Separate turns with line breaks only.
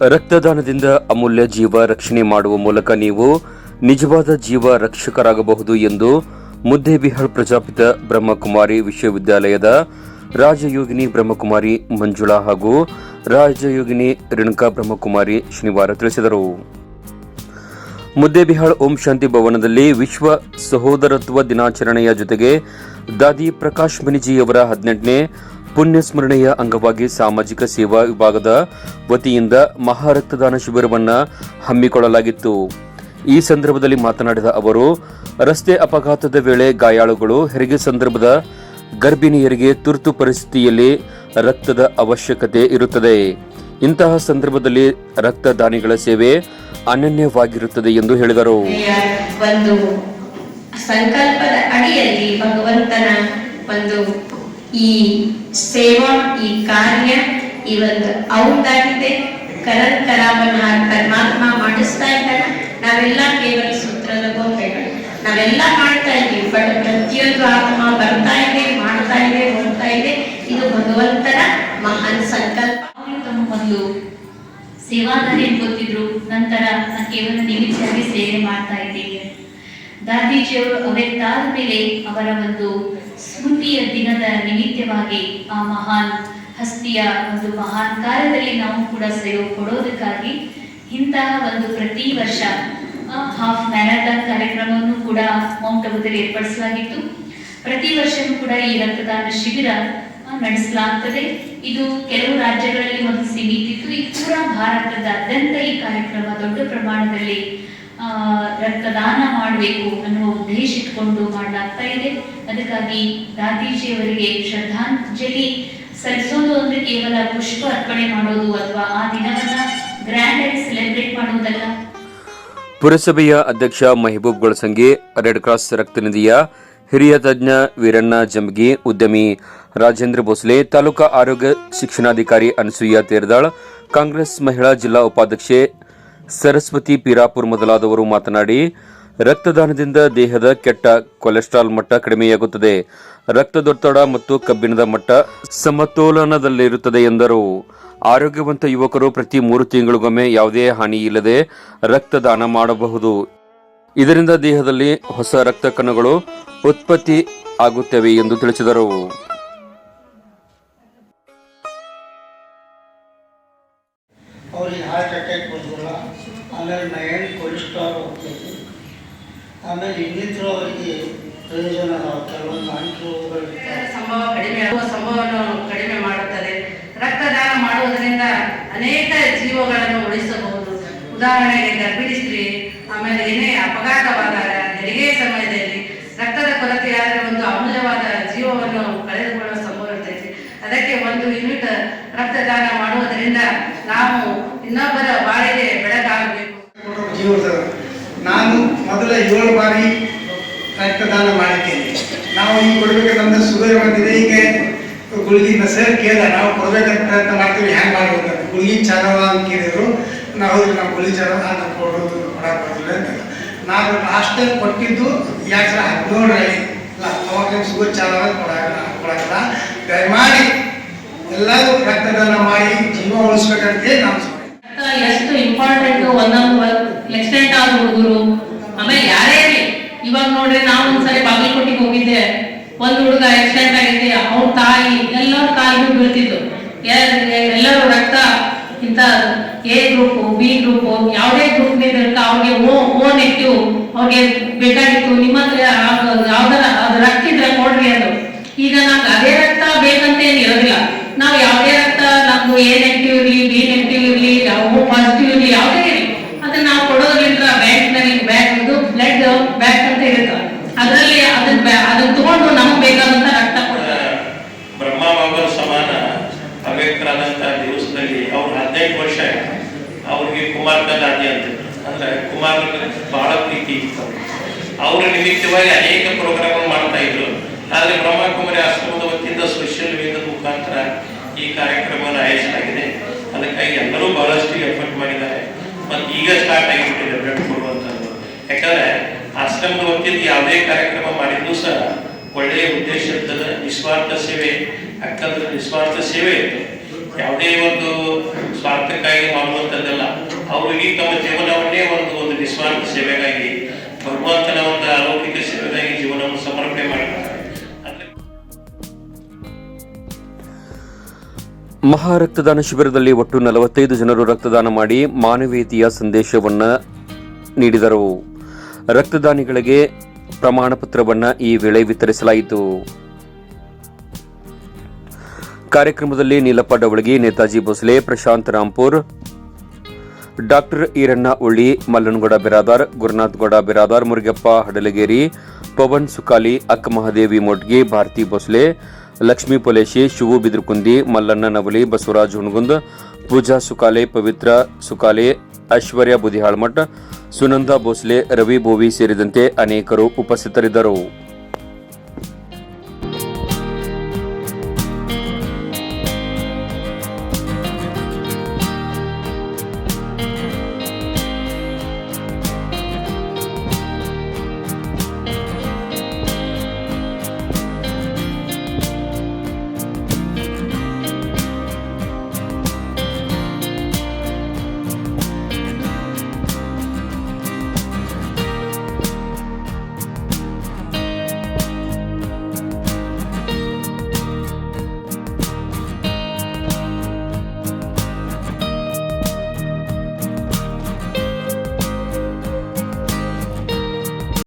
ರಕ್ತದಾನದಿಂದ ಅಮೂಲ್ಯ ಜೀವ ರಕ್ಷಣೆ ಮಾಡುವ ಮೂಲಕ ನೀವು ನಿಜವಾದ ಜೀವ ರಕ್ಷಕರಾಗಬಹುದು ಎಂದು ಮುದ್ದೇಬಿಹಾಳ್ ಪ್ರಜಾಪಿತ ಬ್ರಹ್ಮಕುಮಾರಿ ವಿಶ್ವವಿದ್ಯಾಲಯದ ರಾಜಯೋಗಿನಿ ಬ್ರಹ್ಮಕುಮಾರಿ ಮಂಜುಳಾ ಹಾಗೂ ರಾಜಯೋಗಿನಿ ರೇಣುಕಾ ಬ್ರಹ್ಮಕುಮಾರಿ ಶನಿವಾರ ತಿಳಿಸಿದರು. ಮುದ್ದೇಬಿಹಾಳ್ ಓಂ ಶಾಂತಿ ಭವನದಲ್ಲಿ ವಿಶ್ವ ಸಹೋದರತ್ವ ದಿನಾಚರಣೆಯ ಜೊತೆಗೆ ದಾದಿ ಪ್ರಕಾಶ್ ಮನಿಜಿಯವರ ಹದಿನೆಂಟನೇ ಪುಣ್ಯ ಸ್ಮರಣೆಯ ಅಂಗವಾಗಿ ಸಾಮಾಜಿಕ ಸೇವಾ ವಿಭಾಗದ ವತಿಯಿಂದ ಮಹಾ ರಕ್ತದಾನ ಶಿಬಿರವನ್ನು ಹಮ್ಮಿಕೊಳ್ಳಲಾಗಿತ್ತು. ಈ ಸಂದರ್ಭದಲ್ಲಿ ಮಾತನಾಡಿದ ಅವರು, ರಸ್ತೆ ಅಪಘಾತದ ವೇಳೆ ಗಾಯಾಳುಗಳು ಹೆರಿಗೆ ಸಂದರ್ಭದ ಗರ್ಭಿಣಿಯರಿಗೆ ತುರ್ತು ಪರಿಸ್ಥಿತಿಯಲ್ಲಿ ರಕ್ತದ ಅವಶ್ಯಕತೆ ಇರುತ್ತದೆ. ಇಂತಹ ಸಂದರ್ಭದಲ್ಲಿ ರಕ್ತದಾನಿಗಳ ಸೇವೆ ಅನನ್ಯವಾಗಿರುತ್ತದೆ ಎಂದು ಹೇಳಿದರು.
ಒಂದು ಸಂಕಲ್ಪದ ಅಡಿಯಲ್ಲಿ ಭಗವಂತನ ಒಂದು ಈ ಸೇವಾ, ಈ ಕಾರ್ಯ ಇವತ್ತು ಒಂದು ಔದಾಗಿದೆ ಕರನ್ ಕರಾವನ್ನ ಪರಮಾತ್ಮ ಮಾಡಿಸ್ತಾ ಇದ್ದಾನೆ. ನಾವೆಲ್ಲ ಕೇವಲ ಸೂತ್ರದ ಗೊಂಬೆಗಳು ನಾವೆಲ್ಲ ಮಾಡ್ತಾ ಇದ್ದೀವಿ. ಬಟ್ ಪ್ರತಿಯೊಂದು ಆತ್ಮ ಬರ್ತಾ ಇದೆ, ಮಾಡ್ತಾ ಇದೆ, ಹೋಗ್ತಾ ಇದೆ. ಇದು ಭಗವಂತನ ಮಹಾನ್ ಸಂಕಲ್ಪ.
ತಮ್ಮ ಮೊದಲು ಸೇವಾದಾರಿ ಗೊತ್ತಿದ್ರು ನಂತರ ಕೇವಲ ನಿಮಿಷವಾಗಿ ಸೇವೆ ಮಾಡ್ತಾ ಇದ್ದೀವಿ ದಾದೀಜಿಯವರು ಅವತ್ತಾದ ಮೇಲೆ ಅವರ ಒಂದು ಸ್ಮೃತಿಯ ದಿನದ ನಿಮಿತ್ತವಾಗಿ ಆ ಮಹಾನ್ ಹಸ್ತಿಯ ಒಂದು ಮಹಾನ್ ಕಾರ್ಯದಲ್ಲಿ ನಾವು ಕೂಡ ಸಹಯೋಗ ಕೊಡೋದಕ್ಕಾಗಿ ಇಂತಹ ಒಂದು ಪ್ರತಿ ವರ್ಷ ಹಾಫ್ ಮ್ಯಾರಥಾನ್ ಕಾರ್ಯಕ್ರಮವನ್ನು ಕೂಡ ಮೌಂಟ್ ಅಬುದಲ್ಲಿ ಏರ್ಪಡಿಸಲಾಗಿತ್ತು. ಪ್ರತಿ ವರ್ಷವೂ ಕೂಡ ಈ ರಕ್ತದಾನ ಶಿಬಿರ ನಡೆಸಲಾಗ್ತದೆ. ಇದು ಕೆಲವು ರಾಜ್ಯಗಳಲ್ಲಿ ಒಂದು ಸೀಮಿತ ಇತ್ತು. ಈ ಪೂರಾ ಭಾರತದಾದ್ಯಂತ ಈ ಕಾರ್ಯಕ್ರಮ ದೊಡ್ಡ ಪ್ರಮಾಣದಲ್ಲಿ ರಕ್ತದಾನ ಮಾಡಬೇಕು ಅನ್ನುವ ಉದ್ದೇಶ ಇಟ್ಕೊಂಡು ಮಾಡಲಾಗ್ತಾ ಇದೆ. ಅದಕ್ಕಾಗಿ ದಾದೀಜಿಯವರಿಗೆ ಶ್ರದ್ಧಾಂಜಲಿ ಸಲ್ಲಿಸೋದು ಅಂದ್ರೆ ಕೇವಲ ಪುಷ್ಪ ಅರ್ಪಣೆ ಮಾಡೋದು ಅಥವಾ ಆ ದಿನವನ್ನ ಗ್ರ್ಯಾಂಡ್ ಆಗಿ ಸೆಲೆಬ್ರೇಟ್ ಮಾಡುವುದಲ್ಲ.
ಪುರಸಭೆಯ ಅಧ್ಯಕ್ಷ ಮೆಹಬೂಬ್ ಗೊಳಸಂಗಿ, ರೆಡ್ ಕ್ರಾಸ್ ರಕ್ತನಿಧಿಯ ಹಿರಿಯ ತಜ್ಞ ವೀರಣ್ಣ ಜಂಬಗಿ ಉದ್ಯಮಿ ರಾಜೇಂದ್ರ ಭೋಸ್ಲೆ, ತಾಲೂಕಾ ಆರೋಗ್ಯ ಶಿಕ್ಷಣಾಧಿಕಾರಿ ಅನಸೂಯ ತೇರ್ದಾಳ್, ಕಾಂಗ್ರೆಸ್ ಮಹಿಳಾ ಜಿಲ್ಲಾ ಉಪಾಧ್ಯಕ್ಷೆ ಸರಸ್ವತಿ ಪೀರಾಪುರ್ ಮೊದಲಾದವರು ಮಾತನಾಡಿ, ರಕ್ತದಾನದಿಂದ ದೇಹದ ಕೆಟ್ಟ ಕೊಲೆಸ್ಟ್ರಾಲ್ ಮಟ್ಟ ಕಡಿಮೆಯಾಗುತ್ತದೆ. ರಕ್ತದೊತ್ತಡ ಮತ್ತು ಕಬ್ಬಿಣದ ಮಟ್ಟ ಸಮತೋಲನದಲ್ಲಿರುತ್ತದೆ ಎಂದರು. ಆರೋಗ್ಯವಂತ ಯುವಕರು ಪ್ರತಿ ಮೂರು ತಿಂಗಳಿಗೊಮ್ಮೆ ಯಾವುದೇ ಹಾನಿ ಇಲ್ಲದೆ ರಕ್ತದಾನ ಮಾಡಬಹುದು. ಇದರಿಂದ ದೇಹದಲ್ಲಿ ಹೊಸ ರಕ್ತ ಕಣಗಳು ಉತ್ಪತ್ತಿ ಆಗುತ್ತವೆ ಎಂದು ತಿಳಿಸಿದರು.
ಸಂಭವ ಕಡಿಮೆ ಸಂಭವವನ್ನು ಕಡಿಮೆ ಮಾಡುತ್ತದೆ ರಕ್ತದಾನ ಮಾಡುವುದರಿಂದ ಅನೇಕ ಜೀವಗಳನ್ನು ಉಳಿಸಬಹುದು ಉದಾಹರಣೆಗೆ ಗರ್ಭಿಣಿ ಸ್ತ್ರೀ, ಆಮೇಲೆ ಏನೇ ಅಪಘಾತವಾದಾಗ ಹೆರಿಗೆ ಸಮಯದಲ್ಲಿ ರಕ್ತದ ಕೊರತೆಯಾದರೆ ಒಂದು ಅಮೂಲ್ಯವಾದ ಜೀವವನ್ನು ಕಳೆದುಕೊಳ್ಳುವ ಸಂಭವ ಇರ್ತೈತಿ. ಅದಕ್ಕೆ ಒಂದು ಯೂನಿಟ್ ರಕ್ತದಾನ ಮಾಡುವುದರಿಂದ ನಾವು ಇನ್ನೊಬ್ಬರ ಬಾಳಿಗೆ ಬೆಳಕಾಗಬೇಕು.
ನಾನು ಮೊದಲ ಏಳು ಬಾರಿ ನಾವು ಕೊಡ್ಬೇಕಂದ್ರೆ ಶುಗರ್ ಬಂದಿದೆ. ಈಗ ಗುಳಿಗಿನ ಸರ್ ಕೇಳ ನಾವು ಕೊಡ್ಬೇಕಂತ ಪ್ರಯತ್ನ ಮಾಡ್ತೀವಿ, ಹ್ಯಾಂಗೆ ಮಾಡ್ಬೇಕು ಅಂತ. ಗುಳಿಗೆ ಚಾರವ ಅಂತ ಕೇಳಿದ್ರು. ನಾವು ಹೌದು ನಾವು ಗುಳಿ ಚಾಲವ ನಾನು ಕೊಡೋದು ಕೊಡಕ್ಕೆ ಬರೋದಿಲ್ಲ ಅಂತ ನಾನು ಲಾಸ್ಟ್ ಕೊಟ್ಟಿದ್ದು, ಯಾಕೆ ಸಾವಿರ ಹದಿನೇಳರಲ್ಲಿ. ಇಲ್ಲ, ಅವಾಗ ಶುಗರ್ ಚಾರವ ಕೊಡಲ್ಲ ಕೊಡಲ್ಲ ದಯಮಾಡಿ ಎಲ್ಲರೂ ರಕ್ತದಾನ ಮಾಡಿ, ಜೀವ ಉಳಿಸ್ಬೇಕಂತೇಳಿ
ರಕ್ತ ಎಷ್ಟು ಇಂಪಾರ್ಟೆಂಟ್ ಒಂದೊಂದು ಎಕ್ಸ್ಟೆಂಟ್ ಆದ ಹುಡುಗರು. ಆಮೇಲೆ ಯಾರೇ ಇವಾಗ ನೋಡ್ರಿ ನಾವು ಒಂದ್ಸರಿ ಬಾಗಲಕೋಟೆಗೆ ಹೋಗಿದ್ದೆ. ಒಂದ್ ಹುಡುಗ ಆಕ್ಸಿಡೆಂಟ್ ಆಗಿದೆ ಅವ್ರ ತಾಯಿ, ಎಲ್ಲರ ಕಾಲಿಗೂ ಬೀಳ್ತಿದ್ರು ಎಲ್- ಎಲ್ಲರೂ ರಕ್ತ ಇಂತ ಎ ಗ್ರೂಪ್ ಬಿ ಗ್ರೂಪ್ ಯಾವುದೇ ಗ್ರೂಪ್ ಇರ್ತ ಅವ್ರಿಗೆ ಓ ಓ ನೆಗೆಟಿವ್ ಅವ್ರಿಗೆ ಬೇಕಾಗಿತ್ತು. ನಿಮ್ಮ ಹತ್ರ ಯಾವ್ದು- ಯಾವ್ದಾರ ಅದು ರಕ್ತ ಇದ್ರೆ ಕೊಡ್ರಿ ಅದು ಈಗ ನಮ್ಗೆ ಅದೇ ರಕ್ತ ಬೇಕಂತ ಏನು ಇರೋದಿಲ್ಲ. ನಾವು ಯಾವುದೇ ರಕ್ತ, ನಮ್ದು ಎ ನೆಗೆಟಿವ್ ಇರಲಿ, ಬಿ ನೆಗೆಟಿವ್ ಇರಲಿ ಓ ಪಾಸಿಟಿವ್ ಇರಲಿ, ಯಾವುದೇ ಇರಲಿ. ಅದನ್ನ ನಾವು ಕೊಡೋದ್ರಿಂದ ಬ್ಯಾಂಕ್ನಲ್ಲಿ ಬ್ಯಾಂಕ್ ಇದು ಬ್ಲಡ್ ಬ್ಯಾಂಕ್ ಅಂತ ಇರುತ್ತೆ. ಅದರಲ್ಲಿ ಅದನ್ನ
ಅವ್ರಿಗೆ ಕುಮಾರ್ ದಾದಿ ಅಂತ. ಅಂದ್ರೆ ಕುಮಾರ್ ಬಹಳ ಪ್ರೀತಿ ಇತ್ತು. ಅವರು ನಿಮಿತ್ತವಾಗಿ ಅನೇಕ ಪ್ರೋಗ್ರಾಮ್ ಮಾಡ್ತಾ ಇದ್ರು. ಆದ್ರೆ ಬ್ರಹ್ಮಕುಮಾರಿ ಆಶ್ರಮದ ವತಿಯಿಂದ ಸೋಷಿಯಲ್ ಮೀಡಿಯಾದ ಮುಖಾಂತರ ಈ ಕಾರ್ಯಕ್ರಮವನ್ನು ಆಯೋಜಿಸಲಾಗಿದೆ. ಅದಕ್ಕಾಗಿ ಎಲ್ಲರೂ ಬಹಳಷ್ಟು ಎಫರ್ಟ್ ಮಾಡಿದ್ದಾರೆ. ಮತ್ತು ಈಗ ಸ್ಟಾರ್ಟ್ ಆಗಿಬಿಟ್ಟಿದೆ ಬ್ಲಡ್ ಕೊಡುವಂಥದ್ದು ಯಾಕಂದ್ರೆ ಆಶ್ರಮದ ವತಿಯಿಂದ ಯಾವುದೇ ಕಾರ್ಯಕ್ರಮ ಮಾಡಿದ್ರು ಸಹ ಒಳ್ಳೆಯ ಉದ್ದೇಶ ಇರ್ತದೆ ನಿಸ್ವಾರ್ಥ ಸೇವೆ, ಯಾಕಂದ್ರೆ ನಿಸ್ವಾರ್ಥ ಸೇವೆ ಇತ್ತು ಯಾವುದೇ ಒಂದು ಸ್ವಾರ್ಥಕ್ಕಾಗಿ ಮಾಡುವಂಥದ್ದೆಲ್ಲ ನಿಸ್ವಾರ್ಥ ಸೇವೆಗಾಗಿ, ಭಗವಂತನ ಒಂದು ಅಲೌಕಿಕ ಸೇವೆಗಾಗಿ ಜೀವನವನ್ನು ಸಮರ್ಪಣೆ ಮಾಡಿದ್ದಾರೆ ಮಹಾರಕ್ತದಾನ
ಮಹಾ ರಕ್ತದಾನ ಶಿಬಿರದಲ್ಲಿ ಒಟ್ಟು ನಲವತ್ತೈದು ಜನರು ರಕ್ತದಾನ ಮಾಡಿ ಮಾನವೀಯತೆಯ ಸಂದೇಶವನ್ನು ನೀಡಿದರು. ರಕ್ತದಾನಿಗಳಿಗೆ ಪ್ರಮಾಣ ಪತ್ರವನ್ನು ಈ ವೇಳೆ ವಿತರಿಸಲಾಯಿತು. ಕಾರ್ಯಕ್ರಮದಲ್ಲಿ ನೀಲಪ್ಪ ಡವಳಗಿ, ನೇತಾಜಿ ಭೋಸಲೆ, ಪ್ರಶಾಂತ್ ರಾಂಪುರ್ ಡಾಕ್ಟರ್ ಈರಣ್ಣ ಉಳ್ಳಿ, ಮಲ್ಲನಗೌಡ ಬಿರಾದಾರ್ ಗುರುನಾಥ್ ಗೌಡ ಬಿರಾದಾರ್, ಮುರುಗಪ್ಪ ಹಡಲಗೇರಿ, ಪವನ್ ಸುಕಾಲಿ ಅಕ್ಕ ಮಹಾದೇವಿ ಮೊಟ್ಗಿ, ಭಾರತಿ ಭೋಸ್ಲೆ, ಲಕ್ಷ್ಮೀ ಪೊಲೇಶಿ, ಶಿವು ಬಿದ್ರಕುಂದಿ, ಮಲ್ಲಣ್ಣ ನವಲಿ, ಬಸವರಾಜ್ ಹುಣಗುಂದ್, ಪೂಜಾ ಸುಕಾಲೆ, ಪವಿತ್ರ ಸುಕಾಲೆ, ಐಶ್ವರ್ಯ ಬುದಿಹಾಳ್ಮಠ್ ಸುನಂದ ಭೋಸ್ಲೆ, ರವಿ ಬೋವಿ ಸೇರಿದಂತೆ ಅನೇಕರು ಉಪಸ್ಥಿತರಿದ್ದರು.